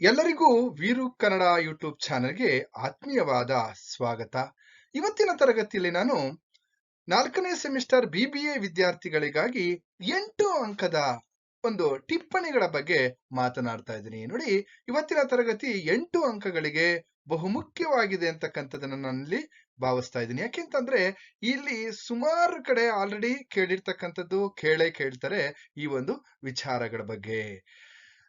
ಎಲ್ಲರಿಗೂ ವೀರು ಕನ್ನಡ ಯೂಟ್ಯೂಬ್ ಚಾನೆಲ್ಗೆ ಆತ್ಮೀಯವಾದ ಸ್ವಾಗತ. ಇವತ್ತಿನ ತರಗತಿಯಲ್ಲಿ ನಾನು ನಾಲ್ಕನೇ ಸೆಮಿಸ್ಟರ್ ಬಿಬಿಎ ವಿದ್ಯಾರ್ಥಿಗಳಿಗಾಗಿ ಎಂಟು ಅಂಕದ ಒಂದು ಟಿಪ್ಪಣಿಗಳ ಬಗ್ಗೆ ಮಾತನಾಡ್ತಾ ಇದ್ದೀನಿ. ನೋಡಿ, ಇವತ್ತಿನ ತರಗತಿ ಎಂಟು ಅಂಕಗಳಿಗೆ ಬಹುಮುಖ್ಯವಾಗಿದೆ ಅಂತಕ್ಕಂಥದ್ದನ್ನು ನಾನಲ್ಲಿ ಭಾವಿಸ್ತಾ ಇದ್ದೀನಿ. ಯಾಕೆಂತಂದ್ರೆ, ಇಲ್ಲಿ ಸುಮಾರು ಕಡೆ ಆಲ್ರೆಡಿ ಕೇಳಿರ್ತಕ್ಕಂಥದ್ದು ಕೇಳೇ ಕೇಳ್ತಾರೆ ಈ ಒಂದು ವಿಚಾರಗಳ ಬಗ್ಗೆ.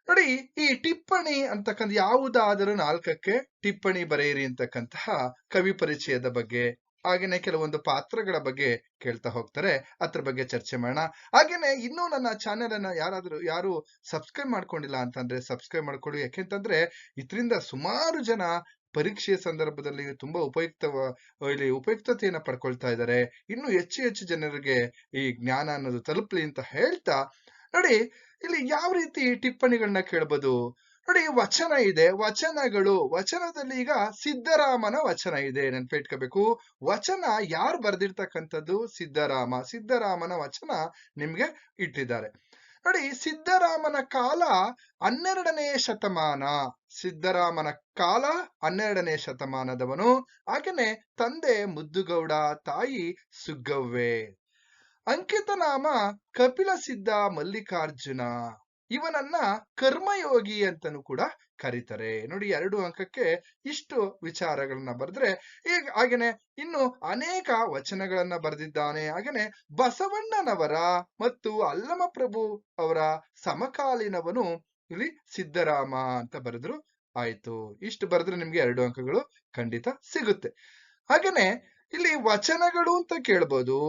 ನೋಡಿ, ಈ ಟಿಪ್ಪಣಿ ಅಂತಕ್ಕಂಥ ಯಾವುದಾದರೂ ನಾಲ್ಕಕ್ಕೆ ಟಿಪ್ಪಣಿ ಬರೆಯಿರಿ ಅಂತಕ್ಕಂತಹ ಕವಿ ಪರಿಚಯದ ಬಗ್ಗೆ, ಹಾಗೇನೆ ಕೆಲವೊಂದು ಪಾತ್ರಗಳ ಬಗ್ಗೆ ಕೇಳ್ತಾ ಹೋಗ್ತಾರೆ. ಅದ್ರ ಬಗ್ಗೆ ಚರ್ಚೆ ಮಾಡೋಣ. ಹಾಗೇನೆ ಇನ್ನೂ ನನ್ನ ಚಾನೆಲ್ ಅನ್ನ ಯಾರಾದ್ರೂ, ಯಾರು ಸಬ್ಸ್ಕ್ರೈಬ್ ಮಾಡ್ಕೊಂಡಿಲ್ಲ ಅಂತಂದ್ರೆ ಸಬ್ಸ್ಕ್ರೈಬ್ ಮಾಡ್ಕೊಳ್ಳಿ. ಯಾಕೆಂತಂದ್ರೆ ಇದರಿಂದ ಸುಮಾರು ಜನ ಪರೀಕ್ಷೆಯ ಸಂದರ್ಭದಲ್ಲಿ ತುಂಬಾ ಉಪಯುಕ್ತ, ಇಲ್ಲಿ ಉಪಯುಕ್ತತೆಯನ್ನ ಪಡ್ಕೊಳ್ತಾ ಇದ್ದಾರೆ. ಇನ್ನು ಹೆಚ್ಚು ಹೆಚ್ಚು ಜನರಿಗೆ ಈ ಜ್ಞಾನ ಅನ್ನೋದು ತಲುಪಲಿ ಅಂತ ಹೇಳ್ತಾ ನೋಡಿ ಇಲ್ಲಿ ಯಾವ ರೀತಿ ಟಿಪ್ಪಣಿಗಳನ್ನ ಕೇಳ್ಬೋದು? ನೋಡಿ, ವಚನ ಇದೆ. ವಚನಗಳು, ವಚನದಲ್ಲಿ ಈಗ ಸಿದ್ದರಾಮನ ವಚನ ಇದೆ. ನೆನ್ಪಿಟ್ಕೋಬೇಕು. ವಚನ ಯಾರು ಬರ್ದಿರ್ತಕ್ಕಂಥದ್ದು? ಸಿದ್ದರಾಮ. ಸಿದ್ದರಾಮನ ವಚನ ನಿಮ್ಗೆ ಇಟ್ಟಿದ್ದಾರೆ. ನೋಡಿ, ಸಿದ್ದರಾಮನ ಕಾಲ ಹನ್ನೆರಡನೇ ಶತಮಾನ. ಸಿದ್ದರಾಮನ ಕಾಲ ಹನ್ನೆರಡನೇ ಶತಮಾನದವನು. ಹಾಗೇನೆ ತಂದೆ ಮುದ್ದುಗೌಡ, ತಾಯಿ ಸುಗ್ಗವ್ವೆ. ಅಂಕಿತ ನಾಮ ಕಪಿಲ ಸಿದ್ಧ ಮಲ್ಲಿಕಾರ್ಜುನ. ಇವನನ್ನ ಕರ್ಮಯೋಗಿ ಅಂತನೂ ಕೂಡ ಕರೀತಾರೆ. ನೋಡಿ, ಎರಡು ಅಂಕಕ್ಕೆ ಇಷ್ಟು ವಿಚಾರಗಳನ್ನ ಬರೆದ್ರೆ, ಈಗ ಹಾಗೇನೆ ಇನ್ನು ಅನೇಕ ವಚನಗಳನ್ನ ಬರೆದಿದ್ದಾನೆ. ಹಾಗೇನೆ ಬಸವಣ್ಣನವರ ಮತ್ತು ಅಲ್ಲಮ ಪ್ರಭು ಅವರ ಸಮಕಾಲೀನವನು ಇಲ್ಲಿ ಸಿದ್ದರಾಮ ಅಂತ ಬರೆದ್ರು ಆಯ್ತು. ಇಷ್ಟು ಬರೆದ್ರೆ ನಿಮ್ಗೆ ಎರಡು ಅಂಕಗಳು ಖಂಡಿತ ಸಿಗುತ್ತೆ. ಹಾಗೇನೆ ಇಲ್ಲಿ ವಚನಗಳು ಅಂತ ಕೇಳ್ಬೋದು.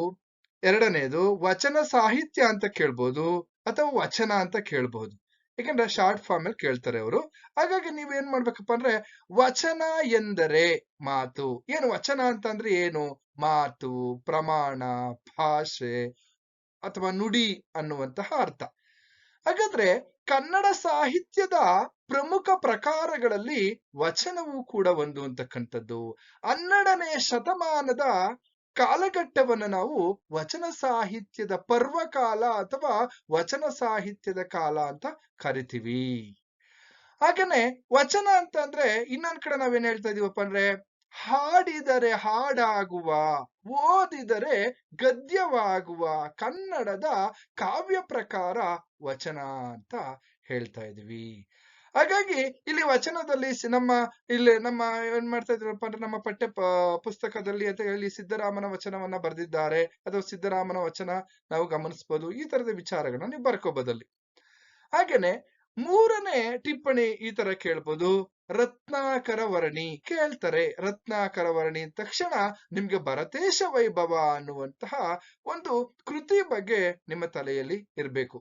ಎರಡನೇದು ವಚನ ಸಾಹಿತ್ಯ ಅಂತ ಕೇಳ್ಬೋದು ಅಥವಾ ವಚನ ಅಂತ ಕೇಳ್ಬಹುದು ಯಾಕಂದ್ರೆ ಶಾರ್ಟ್ ಫಾರ್ಮ್ ಅಲ್ಲಿ ಕೇಳ್ತಾರೆ ಅವರು. ಹಾಗಾಗಿ ನೀವೇನ್ ಮಾಡ್ಬೇಕಪ್ಪ ಅಂದ್ರೆ ವಚನ ಎಂದರೆ ಮಾತು. ಏನು ವಚನ ಅಂತ ಅಂದ್ರೆ ಏನು? ಮಾತು, ಪ್ರಮಾಣ, ಭಾಷೆ ಅಥವಾ ನುಡಿ ಅನ್ನುವಂತಹ ಅರ್ಥ. ಹಾಗಾದ್ರೆ ಕನ್ನಡ ಸಾಹಿತ್ಯದ ಪ್ರಮುಖ ಪ್ರಕಾರಗಳಲ್ಲಿ ವಚನವೂ ಕೂಡ ಒಂದು ಅಂತಕ್ಕಂಥದ್ದು. ಹನ್ನೆರಡನೇ ಶತಮಾನದ ಕಾಲಘಟ್ಟವನ್ನು ನಾವು ವಚನ ಸಾಹಿತ್ಯದ ಪರ್ವಕಾಲ ಅಥವಾ ವಚನ ಸಾಹಿತ್ಯದ ಕಾಲ ಅಂತ ಕರಿತೀವಿ. ಹಾಗೇನೆ ವಚನ ಅಂತ ಅಂದ್ರೆ ಇನ್ನೊಂದ್ ಕಡೆ ನಾವೇನ್ ಹೇಳ್ತಾ ಇದೀವಪ್ಪ ಅಂದ್ರೆ ಹಾಡಿದರೆ ಹಾಡಾಗುವ, ಓದಿದರೆ ಗದ್ಯವಾಗುವ ಕನ್ನಡದ ಕಾವ್ಯ ಪ್ರಕಾರ ವಚನ ಅಂತ ಹೇಳ್ತಾ ಇದೀವಿ. ಹಾಗಾಗಿ ಇಲ್ಲಿ ವಚನದಲ್ಲಿ ನಮ್ಮ ಇಲ್ಲಿ ನಮ್ಮ ಏನ್ ಮಾಡ್ತಾ ಇದ್ರಪ್ಪ ಅಂದ್ರೆ ನಮ್ಮ ಪಠ್ಯ ಪುಸ್ತಕದಲ್ಲಿ ಅಂತ ಹೇಳಿ ಸಿದ್ದರಾಮನ ವಚನವನ್ನ ಬರೆದಿದ್ದಾರೆ. ಅಥವಾ ಸಿದ್ದರಾಮನ ವಚನ ನಾವು ಗಮನಿಸಬಹುದು ಈ ತರದ ವಿಚಾರಗಳನ್ನ ನೀವು ಬರ್ಕೋಬೋದಲ್ಲಿ ಹಾಗೇನೆ ಮೂರನೇ ಟಿಪ್ಪಣಿ ಈ ತರ ಕೇಳ್ಬೋದು. ರತ್ನಾಕರ ವರ್ಣಿ ಕೇಳ್ತಾರೆ. ರತ್ನಾಕರ ವರ್ಣಿ ತಕ್ಷಣ ನಿಮ್ಗೆ ಭರತೇಶ ವೈಭವ ಅನ್ನುವಂತಹ ಒಂದು ಕೃತಿ ಬಗ್ಗೆ ನಿಮ್ಮ ತಲೆಯಲ್ಲಿ ಇರ್ಬೇಕು.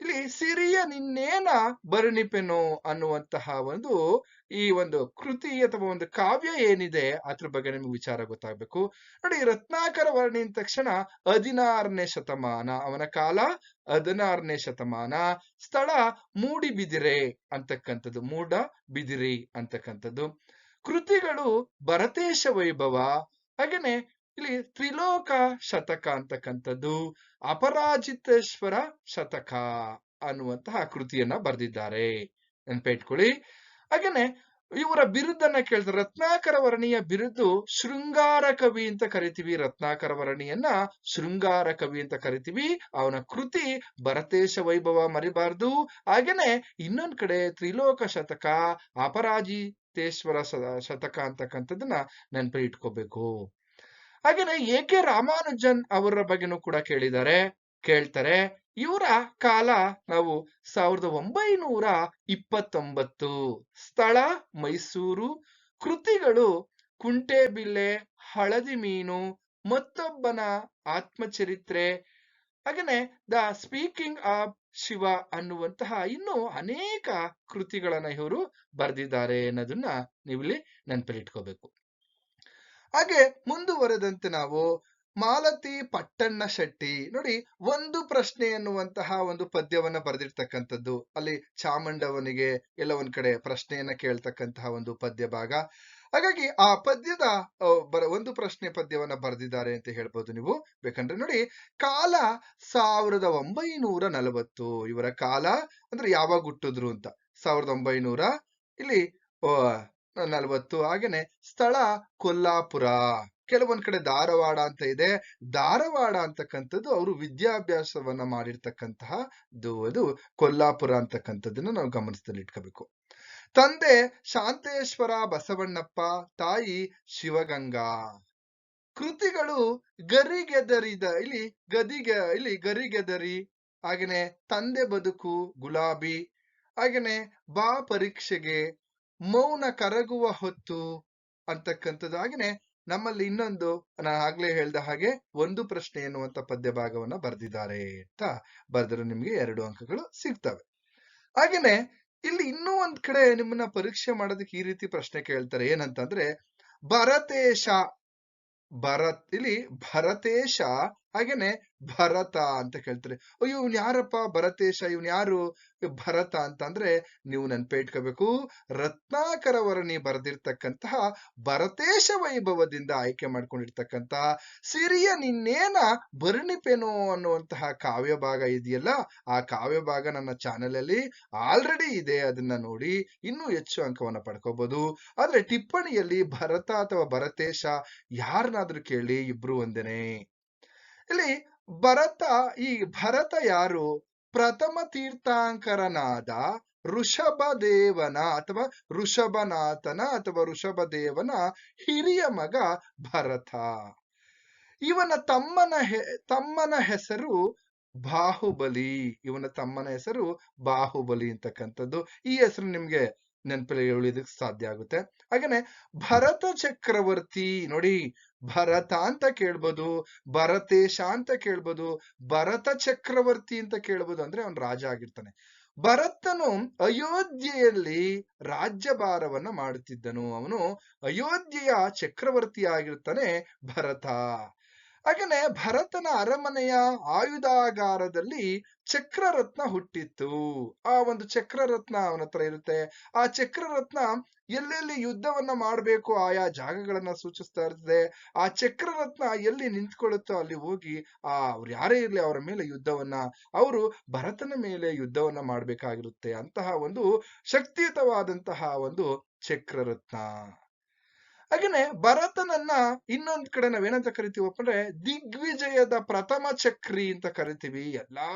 ಇಲ್ಲಿ ಸಿರಿಯ ನಿನ್ನೇನ ಬರ್ಣಿಪೆನೋ ಅನ್ನುವಂತಹ ಒಂದು ಈ ಒಂದು ಕೃತಿ ಅಥವಾ ಒಂದು ಕಾವ್ಯ ಏನಿದೆ ಅದ್ರ ಬಗ್ಗೆ ನಿಮ್ಗೆ ವಿಚಾರ ಗೊತ್ತಾಗ್ಬೇಕು. ನೋಡಿ, ರತ್ನಾಕರ ವರ್ಣಿ ಅಂದ ತಕ್ಷಣ ಹದಿನಾರನೇ ಶತಮಾನ, ಅವನ ಕಾಲ ಹದಿನಾರನೇ ಶತಮಾನ. ಸ್ಥಳ ಮೂಡಿಬಿದಿರೆ ಅಂತಕ್ಕಂಥದ್ದು, ಮೂಡ ಬಿದಿರಿ ಅಂತಕ್ಕಂಥದ್ದು. ಕೃತಿಗಳು ಭರತೇಶ ವೈಭವ, ಹಾಗೇನೆ ಇಲ್ಲಿ ತ್ರಿಲೋಕ ಶತಕ ಅಂತಕ್ಕಂಥದ್ದು, ಅಪರಾಜಿತೇಶ್ವರ ಶತಕ ಅನ್ನುವಂತಹ ಕೃತಿಯನ್ನ ಬರೆದಿದ್ದಾರೆ. ನೆನ್ಪಿಟ್ಕೊಳ್ಳಿ. ಹಾಗೇನೆ ಇವರ ಬಿರುದನ್ನ ಕೇಳ್ತಾರೆ ರತ್ನಾಕರ ವರ್ಣಿಯ ಬಿರುದು ಶೃಂಗಾರ ಕವಿ ಅಂತ ಕರಿತೀವಿ. ರತ್ನಾಕರ ವರ್ಣಿಯನ್ನ ಶೃಂಗಾರ ಕವಿ ಅಂತ ಕರಿತೀವಿ. ಅವನ ಕೃತಿ ಭರತೇಶ ವೈಭವ ಮರಿಬಾರ್ದು. ಹಾಗೇನೆ ಇನ್ನೊಂದ್ ಕಡೆ ತ್ರಿಲೋಕ ಶತಕ, ಅಪರಾಜಿತೇಶ್ವರ ಶತಕ ಅಂತಕ್ಕಂಥದ್ದನ್ನ ನೆನಪಿ ಇಟ್ಕೋಬೇಕು ಹಾಗೇನೆ ಎ ಕೆ ರಾಮಾನುಜನ್ ಅವರ ಬಗ್ಗೆನೂ ಕೂಡ ಕೇಳಿದ್ದಾರೆ ಕೇಳ್ತಾರೆ, ಇವರ ಕಾಲ ನಾವು ಸಾವಿರದ ಒಂಬೈನೂರ ಇಪ್ಪತ್ತೊಂಬತ್ತು. ಸ್ಥಳ ಮೈಸೂರು. ಕೃತಿಗಳು ಕುಂಟೆಬಿಲ್ಲೆ, ಹಳದಿ ಮೀನು, ಮತ್ತೊಬ್ಬನ ಆತ್ಮಚರಿತ್ರೆ. ಹಾಗೇನೆ ದ ಸ್ಪೀಕಿಂಗ್ ಆಫ್ ಶಿವ ಅನ್ನುವಂತಹ ಇನ್ನು ಅನೇಕ ಕೃತಿಗಳನ್ನ ಇವರು ಬರೆದಿದ್ದಾರೆ ಅನ್ನೋದನ್ನ ನೀವಿಲ್ಲಿ ನೆನಪಲ್ಲಿಟ್ಕೋಬೇಕು ಹಾಗೆ ಮುಂದುವರೆದಂತೆ ನಾವು ಮಾಲತಿ ಪಟ್ಟಣ್ಣ ಶೆಟ್ಟಿ, ನೋಡಿ ಒಂದು ಪ್ರಶ್ನೆ ಎನ್ನುವಂತಹ ಒಂದು ಪದ್ಯವನ್ನ ಬರೆದಿರ್ತಕ್ಕಂಥದ್ದು. ಅಲ್ಲಿ ಚಾಮಂಡವನಿಗೆ ಎಲ್ಲ ಒಂದ್ ಕಡೆ ಪ್ರಶ್ನೆಯನ್ನ ಕೇಳ್ತಕ್ಕಂತಹ ಒಂದು ಪದ್ಯ ಭಾಗ. ಹಾಗಾಗಿ ಆ ಪದ್ಯದ ಒಂದು ಪ್ರಶ್ನೆ ಪದ್ಯವನ್ನ ಬರೆದಿದ್ದಾರೆ ಅಂತ ಹೇಳ್ಬೋದು ನೀವು. ಬೇಕಂದ್ರೆ ನೋಡಿ, ಕಾಲ ಸಾವಿರದ ಒಂಬೈನೂರ ನಲವತ್ತು. ಇವರ ಕಾಲ ಅಂದ್ರೆ ಯಾವಾಗ ಹುಟ್ಟಿದ್ರು ಅಂತ? ಸಾವಿರದ ಒಂಬೈನೂರ, ಇಲ್ಲಿ ನಲವತ್ತು. ಹಾಗೇನೆ ಸ್ಥಳ ಕೊಲ್ಲಾಪುರ. ಕೆಲವೊಂದ್ ಕಡೆ ಧಾರವಾಡ ಅಂತ ಇದೆ. ಧಾರವಾಡ ಅಂತಕ್ಕಂಥದ್ದು ಅವರು ವಿದ್ಯಾಭ್ಯಾಸವನ್ನ ಮಾಡಿರ್ತಕ್ಕಂತಹ ಅದು ಕೊಲ್ಲಾಪುರ ಅಂತಕ್ಕಂಥದ್ದನ್ನ ನಾವು ಗಮನದಲ್ಲಿ ಇಟ್ಕೋಬೇಕು. ತಂದೆ ಶಾಂತೇಶ್ವರ ಬಸವಣ್ಣಪ್ಪ, ತಾಯಿ ಶಿವಗಂಗಾ. ಕೃತಿಗಳು ಗರಿಗೆದರಿದ, ಇಲ್ಲಿ ಗದಿಗೆ, ಇಲ್ಲಿ ಗರಿಗೆದರಿ, ಹಾಗೇನೆ ತಂದೆ ಬದುಕು ಗುಲಾಬಿ, ಹಾಗೇನೆ ಬಾ ಪರೀಕ್ಷೆಗೆ ಮೌನ ಕರಗುವ ಹೊತ್ತು ಅಂತಕ್ಕಂಥದ್ದಾಗಿನೇ ನಮ್ಮಲ್ಲಿ ಇನ್ನೊಂದು ನಾನು ಆಗ್ಲೇ ಹೇಳ್ದ ಹಾಗೆ ಒಂದು ಪ್ರಶ್ನೆ ಎನ್ನುವಂತ ಪದ್ಯ ಭಾಗವನ್ನ ಬರೆದಿದ್ದಾರೆ ಅಂತ ಬರೆದ್ರೆ ನಿಮ್ಗೆ ಎರಡು ಅಂಕಗಳು ಸಿಗ್ತವೆ. ಹಾಗೇನೆ ಇಲ್ಲಿ ಇನ್ನೂ ಒಂದ್ ಕಡೆ ನಿಮ್ಮನ್ನ ಪರೀಕ್ಷೆ ಮಾಡೋದಕ್ಕೆ ಈ ರೀತಿ ಪ್ರಶ್ನೆ ಕೇಳ್ತಾರೆ. ಏನಂತಂದ್ರೆ, ಭರತೇಶ, ಭರತ್, ಇಲ್ಲಿ ಭರತೇಶ ಹಾಗೇನೆ ಭರತ ಅಂತ ಕೇಳ್ತಾರೆ. ಅಯ್ಯೋ, ಇವ್ನ್ ಯಾರಪ್ಪ ಭರತೇಶ? ಇವನ್ ಯಾರು? ಭರತ ಅಂತ ಅಂದ್ರೆ ನೀವು ಇಟ್ಕೋಬೇಕು ರತ್ನಾಕರ ವರ್ಣಿ ಬರೆದಿರ್ತಕ್ಕಂತಹ ಭರತೇಶ ವೈಭವದಿಂದ ಆಯ್ಕೆ ಮಾಡ್ಕೊಂಡಿರ್ತಕ್ಕಂತಹ ಸಿರಿಯ ನಿನ್ನೇನ ಬರ್ಣಿಪೆನೋ ಅನ್ನುವಂತಹ ಕಾವ್ಯ ಭಾಗ ಇದೆಯಲ್ಲ, ಆ ಕಾವ್ಯ ಭಾಗ ನನ್ನ ಚಾನೆಲ್ ಅಲ್ಲಿ ಆಲ್ರೆಡಿ ಇದೆ. ಅದನ್ನ ನೋಡಿ ಇನ್ನೂ ಹೆಚ್ಚು ಅಂಕವನ್ನ ಪಡ್ಕೋಬಹುದು ಆದ್ರೆ ಟಿಪ್ಪಣಿಯಲ್ಲಿ ಭರತ ಅಥವಾ ಭರತೇಶ ಯಾರನ್ನಾದ್ರೂ ಕೇಳಿ ಇಬ್ರು ಒಂದೇನೆ. ಇಲ್ಲಿ ಭರತ, ಈ ಭರತ ಯಾರು? ಪ್ರಥಮ ತೀರ್ಥಾಂಕರನಾದ ಋಷಭದೇವನ ಅಥವಾ ಋಷಭನಾಥನ ಅಥವಾ ಋಷಭದೇವನ ಹಿರಿಯ ಮಗ ಭರತ. ಇವನ ತಮ್ಮನ ತಮ್ಮನ ಹೆಸರು ಬಾಹುಬಲಿ. ಇವನ ತಮ್ಮನ ಹೆಸರು ಬಾಹುಬಲಿ ಅಂತಕ್ಕಂಥದ್ದು. ಈ ಹೆಸರು ನಿಮ್ಗೆ ನೆನಪಲ್ಲಿ ಉಳಿದಕ್ಕೆ ಸಾಧ್ಯ ಆಗುತ್ತೆ. ಹಾಗೇನೆ ಭರತ ಚಕ್ರವರ್ತಿ, ನೋಡಿ ಭರತ ಅಂತ ಕೇಳ್ಬೋದು, ಭರತೇಶ ಅಂತ ಕೇಳ್ಬೋದು, ಭರತ ಚಕ್ರವರ್ತಿ ಅಂತ ಕೇಳ್ಬೋದು ಅಂದ್ರೆ ಅವನ್ ರಾಜ ಆಗಿರ್ತಾನೆ. ಭರತನು ಅಯೋಧ್ಯೆಯಲ್ಲಿ ರಾಜ್ಯಭಾರವನ್ನ ಮಾಡುತ್ತಿದ್ದನು ಅವನು ಅಯೋಧ್ಯೆಯ ಚಕ್ರವರ್ತಿ ಆಗಿರ್ತಾನೆ ಭರತ. ಹಾಗೇನೆ ಭರತನ ಅರಮನೆಯ ಆಯುಧಾಗಾರದಲ್ಲಿ ಚಕ್ರರತ್ನ ಹುಟ್ಟಿತ್ತು. ಆ ಒಂದು ಚಕ್ರರತ್ನ ಅವನ ಹತ್ರ ಇರುತ್ತೆ. ಆ ಚಕ್ರರತ್ನ ಎಲ್ಲೆಲ್ಲಿ ಯುದ್ಧವನ್ನ ಮಾಡಬೇಕು ಆಯಾ ಜಾಗಗಳನ್ನ ಸೂಚಿಸ್ತಾ ಇರ್ತದೆ. ಆ ಚಕ್ರರತ್ನ ಎಲ್ಲಿ ನಿಂತ್ಕೊಳ್ಳುತ್ತೋ ಅಲ್ಲಿ ಹೋಗಿ ಆ ಅವ್ರು ಯಾರೇ ಇರ್ಲಿ ಅವರ ಮೇಲೆ ಯುದ್ಧವನ್ನ, ಅವರು ಭರತನ ಮೇಲೆ ಯುದ್ಧವನ್ನ ಮಾಡ್ಬೇಕಾಗಿರುತ್ತೆ ಅಂತಹ ಒಂದು ಶಕ್ತಿಯುತವಾದಂತಹ ಒಂದು ಚಕ್ರರತ್ನ. ಹಾಗೇನೆ ಭರತನನ್ನ ಇನ್ನೊಂದ್ ಕಡೆ ನಾವೇನಂತ ಕರಿತೀವಪ್ಪ ಅಂದ್ರೆ ದಿಗ್ವಿಜಯದ ಪ್ರಥಮ ಚಕ್ರಿ ಅಂತ ಕರಿತೀವಿ. ಎಲ್ಲಾ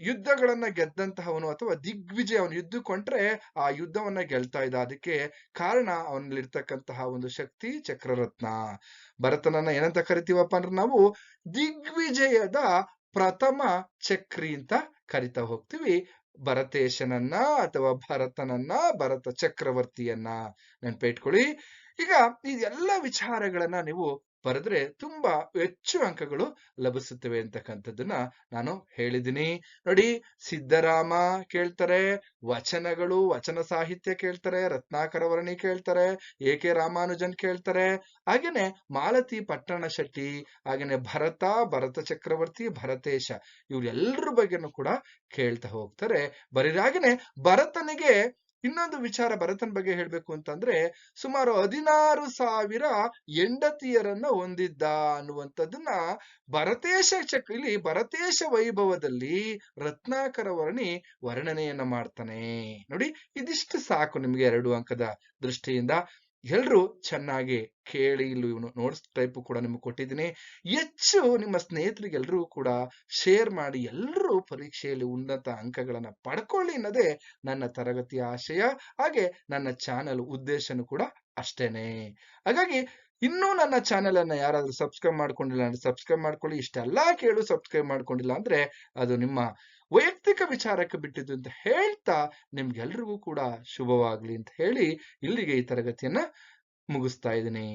ಯುದ್ಧಗಳನ್ನ ಗೆದ್ದಂತಹವನು ಅಥವಾ ದಿಗ್ವಿಜಯ ಅವನು ಯುದ್ಧ ಕೊಂಡ್ರೆ ಆ ಯುದ್ಧವನ್ನ ಗೆಲ್ತಾ ಇದ್ದ. ಅದಕ್ಕೆ ಕಾರಣ ಅವನಲ್ಲಿರ್ತಕ್ಕಂತಹ ಒಂದು ಶಕ್ತಿ ಚಕ್ರರತ್ನ. ಭರತನನ್ನ ಏನಂತ ಕರಿತೀವಪ್ಪ ಅಂದ್ರೆ ನಾವು ದಿಗ್ವಿಜಯದ ಪ್ರಥಮ ಚಕ್ರಿ ಅಂತ ಕರಿತಾ ಹೋಗ್ತೀವಿ. ಭರತೇಶನನ್ನ ಅಥವಾ ಭರತನನ್ನ ಭರತ ಚಕ್ರವರ್ತಿಯನ್ನ ನೆನಪಿಟ್ಕೊಳ್ಳಿ ಈಗ ಈಗ ಇದೆಲ್ಲ ವಿಚಾರಗಳನ್ನ ನೀವು ಬರೆದ್ರೆ ತುಂಬಾ ಹೆಚ್ಚು ಅಂಕಗಳು ಲಭಿಸುತ್ತವೆ ಅಂತಕ್ಕಂಥದ್ದನ್ನ ನಾನು ಹೇಳಿದ್ದೀನಿ. ನೋಡಿ, ಸಿದ್ದರಾಮ ಕೇಳ್ತಾರೆ, ವಚನಗಳು, ವಚನ ಸಾಹಿತ್ಯ ಕೇಳ್ತಾರೆ, ರತ್ನಾಕರ ವರ್ಣಿ ಕೇಳ್ತಾರೆ, ಎ ಕೆ ರಾಮಾನುಜನ್ ಕೇಳ್ತಾರೆ. ಹಾಗೇನೆ ಮಾಲತಿ ಪಟ್ಟಣ ಶೆಟ್ಟಿ, ಹಾಗೇನೆ ಭರತ ಭರತ ಚಕ್ರವರ್ತಿ, ಭರತೇಶ ಇವ್ರೆಲ್ಲರ ಬಗ್ಗೆನೂ ಕೂಡ ಕೇಳ್ತಾ ಹೋಗ್ತಾರೆ. ಬರೀರಾಗೇನೆ ಭರತನಿಗೆ ಇನ್ನೊಂದು ವಿಚಾರ ಭರತನ ಬಗ್ಗೆ ಹೇಳ್ಬೇಕು ಅಂತಂದ್ರೆ, ಸುಮಾರು ಹದಿನಾರು ಸಾವಿರ ಹೆಂಡತಿಯರನ್ನ ಹೊಂದಿದ್ದ ಅನ್ನುವಂಥದ್ದನ್ನ ಭರತೇಶ ಚಕ್ ಇಲ್ಲಿ ಭರತೇಶ ವೈಭವದಲ್ಲಿ ರತ್ನಾಕರ ವರ್ಣಿ ವರ್ಣನೆಯನ್ನ ಮಾಡ್ತಾನೆ. ನೋಡಿ, ಇದಿಷ್ಟು ಸಾಕು ನಿಮ್ಗೆ ಎರಡು ಅಂಕದ ದೃಷ್ಟಿಯಿಂದ. ಎಲ್ರೂ ಚೆನ್ನಾಗಿ ಕೇಳಿ ಇಲ್ಲಿ ನೋಟ್ಸ್ ಟೈಪ್ ಕೂಡ ನಿಮ್ಗೆ ಕೊಟ್ಟಿದ್ದೀನಿ. ಹೆಚ್ಚು ನಿಮ್ಮ ಸ್ನೇಹಿತರಿಗೆ ಎಲ್ಲರೂ ಕೂಡ ಶೇರ್ ಮಾಡಿ ಎಲ್ಲರೂ ಪರೀಕ್ಷೆಯಲ್ಲಿ ಉನ್ನತ ಅಂಕಗಳನ್ನ ಪಡ್ಕೊಳ್ಳಿ ಅನ್ನೋದೇ ನನ್ನ ತರಗತಿಯ ಆಶಯ. ಹಾಗೆ ನನ್ನ ಚಾನೆಲ್ ಉದ್ದೇಶನೂ ಕೂಡ ಅಷ್ಟೇನೆ. ಹಾಗಾಗಿ ಇನ್ನೂ ನನ್ನ ಚಾನೆಲ್ ಅನ್ನ ಯಾರಾದ್ರೂ ಸಬ್ಸ್ಕ್ರೈಬ್ ಮಾಡ್ಕೊಂಡಿಲ್ಲ ಅಂದ್ರೆ ಸಬ್ಸ್ಕ್ರೈಬ್ ಮಾಡ್ಕೊಳ್ಳಿ. ಇಷ್ಟೆಲ್ಲಾ ಕೇಳು ಸಬ್ಸ್ಕ್ರೈಬ್ ಮಾಡ್ಕೊಂಡಿಲ್ಲ ಅಂದ್ರೆ ಅದು ನಿಮ್ಮ ವೈಯಕ್ತಿಕ ವಿಚಾರಕ್ಕೆ ಬಿಟ್ಟಿದ್ದು ಅಂತ ಹೇಳ್ತಾ ನಿಮ್ಗೆಲ್ರಿಗೂ ಕೂಡ ಶುಭವಾಗ್ಲಿ ಅಂತ ಹೇಳಿ ಇಲ್ಲಿಗೆ ಈ ತರಗತಿಯನ್ನ ಮುಗಿಸ್ತಾ ಇದ್ದೀನಿ.